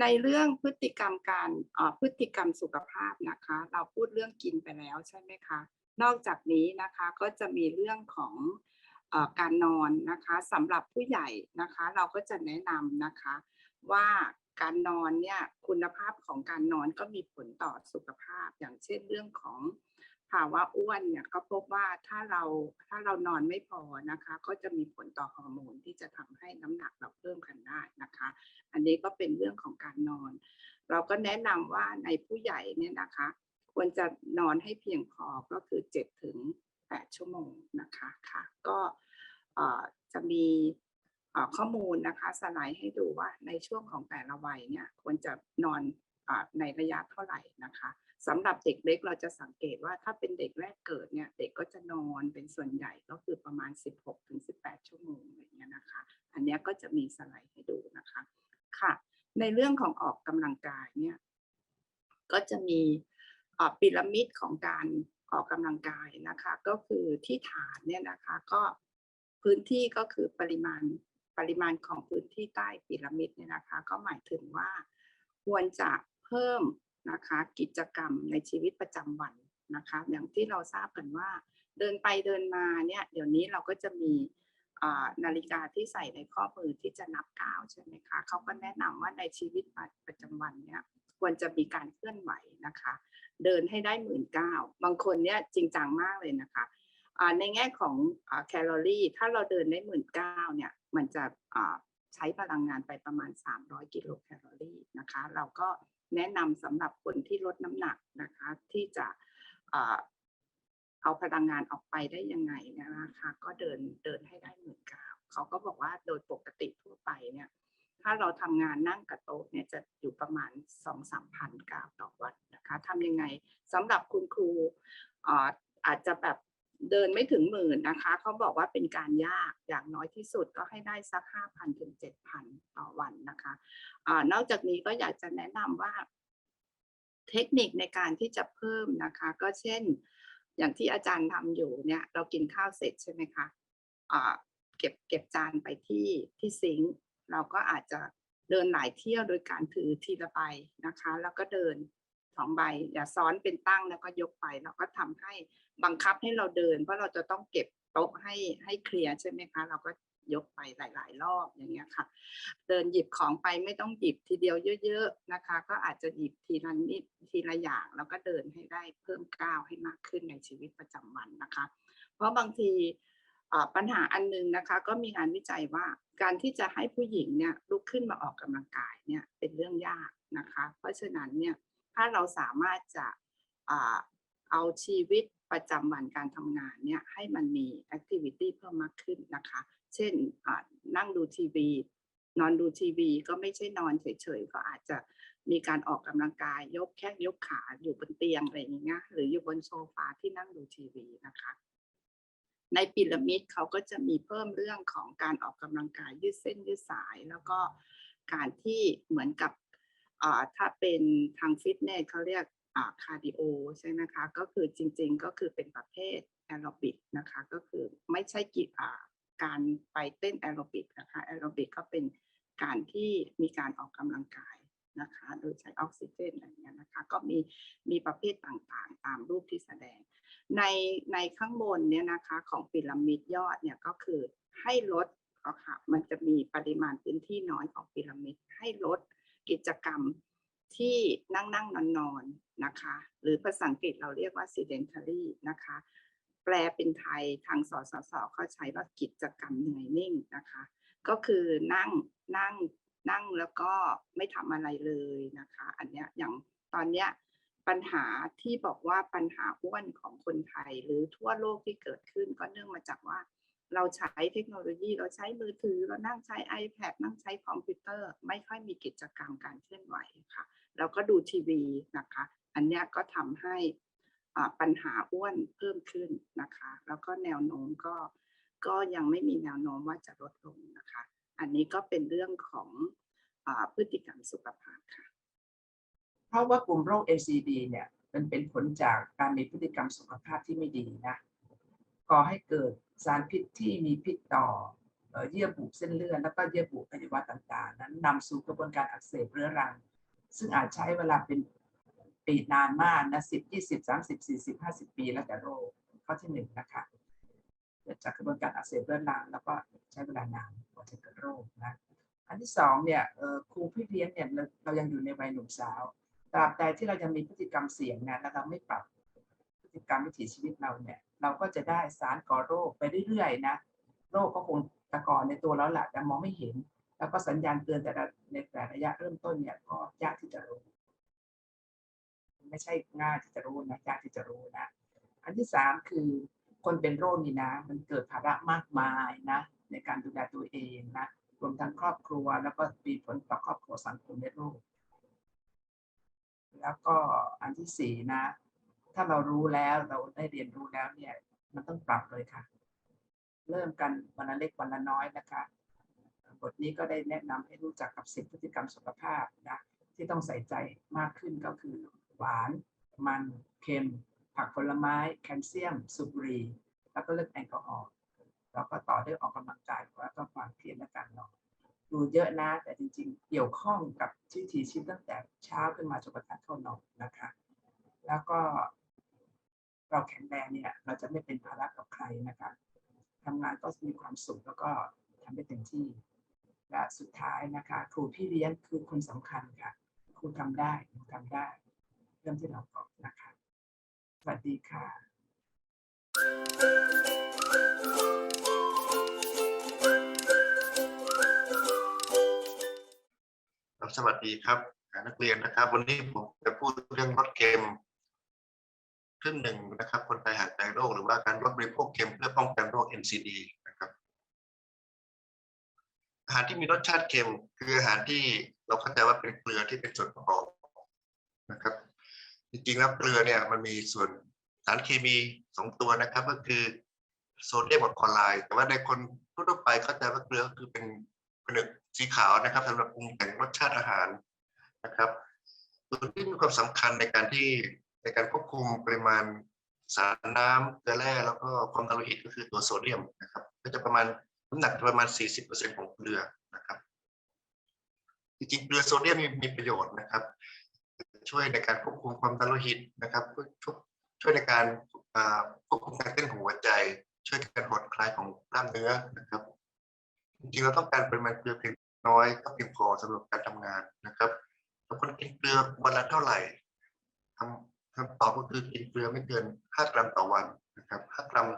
ในเรื่องพฤติกรรมการพฤติกรรมสุขภาพนะคะ เราพูดเรื่องกินไปแล้วใช่ไหมคะ นอกจากนี้นะคะก็จะมีเรื่องของอการนอนนะคะสำหรับผู้ใหญ่นะคะ เราก็จะแนะนำนะคะว่าการนอนเนี่ยคุณภาพของการนอนก็มีผลต่อสุขภาพ อย่างเช่นเรื่องของ ภาวะอ้วนเนี่ยก็พบว่าถ้าเราถ้าเรานอนไม่พอนะคะ ก็จะมีผลต่อฮอร์โมนที่จะทำให้น้ำหนักเราเพิ่มขึ้นได้นะคะ อันนี้ก็เป็นเรื่องของการนอน เราก็แนะนำว่าในผู้ใหญ่เนี่ยนะคะ ควรจะนอนให้เพียงพอก็คือ7ถึง8ชั่วโมงนะคะค่ะก็จะมีข้อมูลนะคะสไลด์ให้ดูว่าในช่วงของแต่ละวัยเนี่ยควรจะนอนอในระยะเท่าไหร่นะคะ สำหรับเด็กเล็กเราจะสังเกตว่าถ้าเป็นเด็กแรกเกิดเนี่ยเด็กก็จะนอนเป็นส่วนใหญ่ก็คือประมาณ 16ถึง18 ชั่วโมงอะไรอย่างเงี้ยนะคะ อันเนี้ยก็จะมีสไลด์ให้ดูนะคะค่ะ ในเรื่องของออกกำลังกายเนี่ยก็จะมีเอ่อพีระมิดของการออกกำลังกายนะคะ ก็คือที่ฐานเนี่ยนะคะก็พื้นที่ก็คือปริมาณปริมาณของพื้นที่ใต้พีระมิดเนี่ยนะคะ ก็หมายถึงว่าควรจะเพิ่ม นะคะกิจกรรมในชีวิตประจำวันนะคะอย่างที่เราทราบกันว่าเดินไปเดินมาเนี่ยเดี๋ยวนี้เราก็จะมีนาฬิกาที่ใส่ในข้อมือที่จะนับก้าวใช่ไหมคะเขาก็แนะนำว่าในชีวิตประจำวันเนี่ยควรจะมีการเคลื่อนไหวนะคะ เดินให้ได้หมื่นเก้าบางคนเนี่ยจริงจังมากเลยนะคะในแง่ของอแคลอรี่ ถ้าเราเดินได้หมื่นเก้าเนี่ยมันจะใช้พลังงานไปประมาณ 300 กิโลแคลอรี่นะคะ เราก็ แนะนำสำหรับคนที่ลดน้ำหนักนะคะที่จะเอาพลังงานออกไปได้ยังไงนะคะก็เดินเดินให้ได้หมื่นเก้าเขาก็บอกว่าโดยปกติทั่วไปเนี่ยถ้าเราทำงานนั่งกับโต๊ะเนี่ยจะอยู่ประมาณสองสามพันก้าวต่อวันนะคะทำยังไงสำหรับคุณครูอาจจะแบบ เดินไม่ถึงหมื่นนะคะเขาบอกว่าเป็นการยากอย่างน้อยที่สุดก็ให้ได้สักห้าพันถึงเจ็ดพันต่อวันนะคะอานอกจากนี้ก็อยากจะแนะนำว่าเทคนิคในการที่จะเพิ่มนะคะ ก็เช่น อย่างที่อาจารย์ทำอยู่เนี่ยเรากินข้าวเสร็จใช่ไหมคะอ่าเก็บเก็บจานไปที่ที่ซิงค์เราก็อาจจะเดินหลายเที่ยวโดยการถือทีละใบนะคะ แล้วก็เดิน สองใบอย่าซ้อนเป็นตั้งแล้วก็ยกไปเราก็ทำให้บังคับให้เราเดิน เพราะเราจะต้องเก็บโต๊ะให้ให้เคลียร์ใช่ไหมคะ เราก็ยกไปหลาย ๆ รอบอย่างเงี้ยค่ะ เดินหยิบของไปไม่ต้องหยิบทีเดียวเยอะ ๆนะคะ ก็อาจจะหยิบทีละนิดทีละอย่างแล้วก็เดินให้ได้เพิ่มก้าวให้มากขึ้นในชีวิตประจำวันนะคะ เพราะบางทีปัญหาอันหนึงนะคะก็มีงานวิจัยว่าการที่จะให้ผู้หญิงเนี่ยลุกขึ้นมาออกกำลังกายเนี่ยเป็นเรื่องยากนะคะ เพราะฉะนั้นเนี่ย ถ้าเราสามารถจะเอาชีวิตประจำวันการทำงานเนี่ยให้มันมีแอคทิวิตี้เพิ่มมากขึ้นนะคะ เช่นนั่งดูทีวี นอนดูทีวีก็ไม่ใช่นอนเฉยๆ ก็อาจจะมีการออกกำลังกาย ยกแข้งยกขาอยู่บนเตียงอะไรอย่างเงี้ยหรืออยู่บนโซฟาที่นั่งดูทีวีนะคะ ในพีระมิดเขาก็จะมีเพิ่มเรื่องของการออกกำลังกายยืดเส้นยืดสาย แล้วก็การที่เหมือนกับ ถ้าเป็นทางฟิตเนสเขาเรียกคาร์ดิโอใช่ไหมคะ ก็คือจริงๆ ก็คือเป็นประเภทแอโรบิกนะคะ ก็คือไม่ใช่กีอ่าการไปเต้นแอโรบิกนะคะ แอโรบิกก็เป็นการที่มีการออกกำลังกายนะคะ โดยใช้ออกซิเจนอะไรเงี้ยนะคะ ก็มีมีประเภทต่างๆ ตามรูปที่แสดง ในในข้างบนเนี่ยนะคะของพีระมิดยอดเนี่ยก็คือให้ลดก็ค่ะ มันจะมีปริมาณพื้นที่น้อยของพีระมิดให้ลด กิจกรรมที่นั่งนั่งนอนนอนๆนะคะ หรือภาษาอังกฤษเราเรียกว่า sedentary นะคะ แปลเป็นไทยทางสสสเขาใช้ว่ากิจกรรมเหนื่อยนิ่งนะคะ ก็คือนั่งนั่งนั่งแล้วก็ไม่ทำอะไรเลยนะคะ อันเนี้ยอย่างตอนเนี้ยปัญหาที่บอกว่าปัญหาอ้วนของคนไทยหรือทั่วโลกที่เกิดขึ้นก็เนื่องมาจากว่า เราใช้เทคโนโลยี เราใช้มือถือ เรานั่งใช้ iPad นั่งใช้คอมพิวเตอร์ ไม่ค่อยมีกิจกรรมการเคลื่อนไหวค่ะ แล้วก็ดูทีวีนะคะ อันนี้ก็ทำให้อ่าปัญหาอ้วนเพิ่มขึ้นนะคะ แล้วก็แนวโน้มก็ก็ยังไม่มีแนวโน้มว่าจะลดลงนะคะ อันนี้ก็เป็นเรื่องของอพฤติกรรมสุขภาพค่ะ เพราะว่ากลุ่มโรค ACD เนี่ยมันเป็นผลจากการมีพฤติกรรมสุขภาพที่ไม่ดีนะ ก่อให้เกิดสารพิษที่มีพิษต่อเยื่อบุเส้นเลือดแล้วก็เยื่อบุอวัยวะต่างๆ นั้นนำสู่กระบวนการอักเสบเรื้อรัง ซึ่งอาจใช้เวลาเป็นปีนานมากนะสิบยี่สิบสามสิบสี่สิบห้าสิบปีแล้วแต่โรคข้อที่หนึ่งนะคะเกิดจากกระบวนการอักเสบเรื้อรัง แล้วก็ใช้เวลานานกว่าจะเกิดโรคนะอันที่สองเนี่ยครูพี่เลี้ยงเนี่ยเรายังอยู่ในวัยหนุ่มสาวตราบใดที่เรายังมีพฤติกรรมเสี่ยงนะและเราไม่ปรับ ติกรรมวิถีชีวิตเราเนี่ย เราก็จะได้สารก่อโรคไปเรื่อยๆนะโรคก็คงตะกอนในตัวเราแหละแต่มองไม่เห็น แล้วก็สัญญาณเตือนแต่ละในแต่ระยะเริ่มต้นเนี่ยก็ยากที่จะรู้ ไม่ใช่ง่ายที่จะรู้นะยากที่จะรู้นะอันที่สามคือคนเป็นโรคนี่นะ มันเกิดภาระมากมายนะ ในการดูแลตัวเองนะรวมทั้งครอบครัว แล้วก็มีผลต่อครอบครัวสังคมในโลกแล้วก็อันที่สี่นะ ถ้าเรารู้แล้วเราได้เรียนรู้แล้วเนี่ยมันต้องปรับเลยค่ะ เริ่มกันวันละเล็กวันละน้อยนะคะ บทนี้ก็ได้แนะนำให้รู้จักกับสิบพฤติกรรมสุขภาพนะที่ต้องใส่ใจมากขึ้นก็คือ หวาน มันเค็ม ผักผลไม้ แคลเซียมสูบรีแล้วก็เลิกแอลกอฮอล์แล้วก็ต่อด้วยออกกำลังกายแล้วก็ความเพียรและการนอนดูเยอะนะ แต่จริงๆ เกี่ยวข้องกับชีวิตชีวิตตั้งแต่เช้าขึ้นมาจนกระทั่งเข้านอนนะคะ แล้วก็ เราแข็งแรงเนี่ยเราจะไม่เป็นภาระกับใครนะคะทำงานก็มีความสุขแล้วก็ทำได้เต็มที่ และสุดท้ายนะคะครูพี่เลี้ยงคือคนสำคัญค่ะครูทำได้หนูทำได้ เรื่องที่เราบอกนะคะสวัสดีค่ะครับสวัสดีครับนักเรียนนะครับ วันนี้ผมจะพูดเรื่องลดเค็ม ครึ่งหนึ่งนะครับ คนไทยหางไกโรคหรือว่าการลดบริโภคเค็มเพื่อป้องกันโรค NCD นะครับ อาหารที่มีรสชาติเค็มคืออาหารที่เราเข้าใจว่าเป็นเกลือที่เป็นส่วนประกอบนะครับ จริงๆแล้วเกลือเนี่ยมันมีส่วนสารเคมีสองตัวนะครับ ก็คือโซเดียมกับคลอไรด์แต่ว่าในคนทั่วไปเข้าใจว่าเกลือคือเป็นผนึกสีขาวนะครับสำหรับปรุงแต่งรสชาติอาหารนะครับส่วนที่มีความสำคัญในการที่ ในการควบคุมปริมาณสารน้ำเกลือแร่แล้วก็ความดันโลหิตก็คือตัวโซเดียมนะครับก็จะประมาณน้ำหนักประมาณ 40%ของเกลือนะครับ จริงๆเกลือโซเดียมมีมีประโยชน์นะครับ ช่วยในการควบคุมความดันโลหิตนะครับช่วยช่วยในการควบคุมการเต้นของหัวใจ ช่วยการหดคลายของกล้ามเนื้อนะครับ จริงๆเราต้องการปริมาณเกลือเพียงน้อยก็เพียงพอสำหรับการทำงานนะครับแล้วคนกินเกลือวันละเท่าไหร่คำ คำตอบก็คือกินเกลือไม่เกิน 5 กรัมต่อวันนะครับ 5 กรัม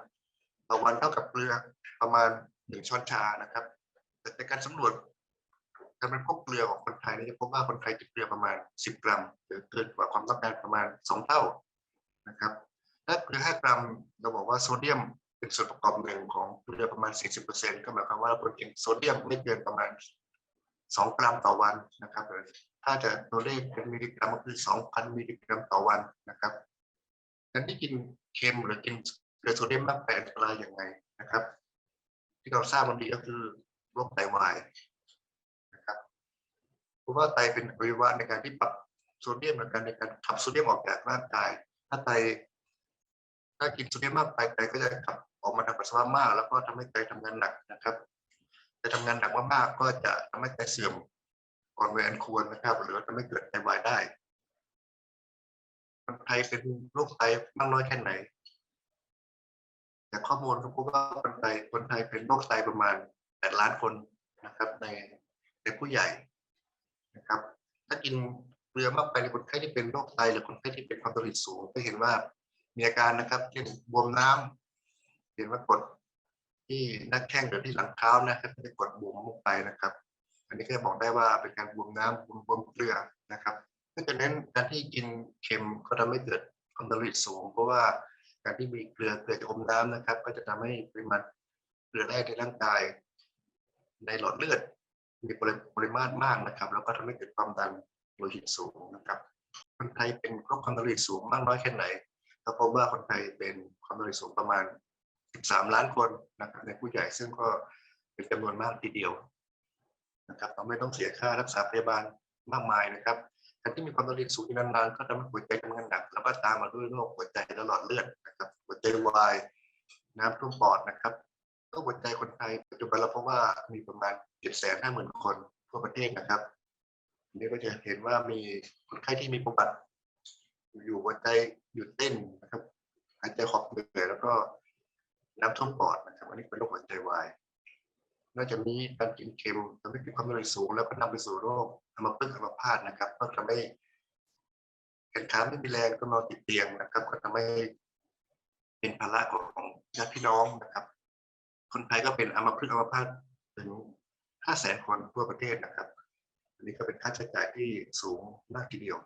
ต่อวันเท่ากับเกลือประมาณ 1 ช้อนชานะครับ แต่ในการสำรวจการบริโภคเกลือของคนไทยนี่จะพบว่าคนไทยกินเกลือประมาณ 10 กรัมหรือเกินกว่าความต้องการประมาณ 2 เท่านะครับถ้าเกลือ 5 กรัมเราบอกว่าโซเดียมเป็นส่วนประกอบหนึ่งของเกลือประมาณ 40%ก็หมายความว่าเราควรกินโซเดียมไม่เกินประมาณ 2 กรัมต่อวันนะครับ ถ้าจะตัวเลขเป็นมิลลิกรัมก็คือ2,000มิลลิกรัมต่อวันนะครับการที่กินเค็มหรือกินเกลือโซเดียมมากไปอันตรายอย่างไรนะครับ ที่เราทราบมันดีก็คือโรคไตวายนะครับเพราะว่าไตเป็นอวัยวะในการที่ปรับโซเดียมในการในการขับโซเดียมออกจากร่างกาย ถ้าไตถ้ากินโซเดียมมากไปไตก็จะขับออกมาทางปัสสาวะมาก แล้วก็ทำให้ไตทำงานหนักนะครับจะทำงานหนักมากๆก็จะทำให้ไตเสื่อม ก่อนวัยอันควรนะครับหรือว่าทำให้เกิดไตวายได้คนไทยเป็นโรคไตมากน้อยแค่ไหนจากข้อมูลก็พบว่าคนไทยคนไทยเป็นโรคไตประมาณ8ล้านคนนะครับ ในในผู้ใหญ่นะครับ ถ้ากินเกลือมากไปในคนไข้ที่เป็นโรคไตหรือคนไข้ที่เป็นความดันโลหิตสูงก็เห็นว่ามีอาการนะครับเช่นบวมน้ำเห็นว่ากดที่หน้าแข้งหรือที่หลังเท้านะครับไม่ได้กดบวมลงไปนะครับ อันนี้ก็จะบอกได้ว่าเป็นการบวมน้ำบวมบวมเกลือนะครับก็จะเน้นการที่กินเค็มก็ทำให้เกิดความดันโลหิตสูง เพราะว่าการที่มีเกลือเกลือจะอมน้ำนะครับ ก็จะทำให้ปริมาณเกลือแร่ในร่างกาย ในหลอดเลือด มีปริมาณมากนะครับ แล้วก็ทำให้เกิดความดันโลหิตสูงนะครับ คนไทยเป็นโรคความดันโลหิตสูงมากน้อยแค่ไหนก็พบว่าคนไทยเป็นความดันโลหิตสูงประมาณ 13 ล้านคนนะครับในผู้ใหญ่ซึ่งก็เป็นจำนวนมากทีเดียว นะครับเราไม่ต้องเสียค่ารักษาพยาบาลมากมายนะครับการที่มีความดันโลหิตสูงนานๆก็ทำให้หัวใจทำงานหนักแล้วก็ตามมาด้วยโรคหัวใจและหลอดเลือดนะครับหัวใจวายน้ำท่วมปอดนะครับโรคหัวใจคนไทยปัจจุบันเราพบว่ามีประมาณเจ็ดแสนห้าหมื่นคนทั่วประเทศนะครับอันนี้ก็จะเห็นว่ามีคนไข้ที่มีประวัติอยู่หัวใจหยุดเต้นนะครับหายใจหอบเหนื่อยแล้วก็น้ำท่วมปอดนะครับอันนี้เป็นโรคหัวใจวาย นอกจากนี้การกินเค็มทำให้เกิดความดันสูง แล้วก็นำไปสู่โรคอัมพฤกษ์อัมพาตนะครับ ก็ทำให้แขนขาไม่มีแรงก็นอนติดเตียงนะครับ ก็ทำให้เป็นภาระของญาติพี่น้องนะครับ คนไทยก็เป็นอัมพฤกษ์อัมพาตถึงห้าแสนคนทั่วประเทศนะครับ อันนี้ก็เป็นค่าใช้จ่ายที่สูงมากทีเดียว